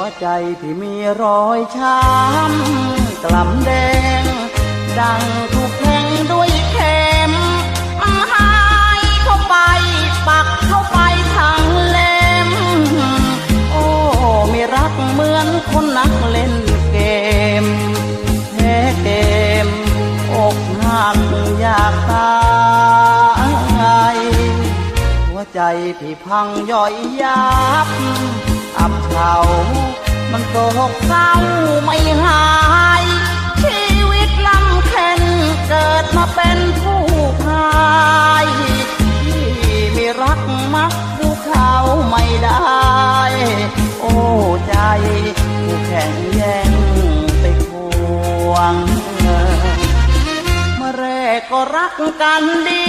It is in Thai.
วใจที่มีรอยช้ำกล่ำแดง ดังถูกแทงด้วยเข็มหายเข้าไป ปักเข้าไปทั้งเล่ม โอ้ไมีรักเหมือนคนนักเล่นเกมแพ้เกม อกหักอยากตายหัวใจที่พังย่อยยับ อับเฉามันโศกเศร้าไม่หาย ชีวิตลำเค็นเกิดมาเป็นผู้พายที่มีรักมักผู้เขาไม่ได้ โอ้ใจผู้แข่งแย่งไปควงเมื่อแรกก็รักกันดี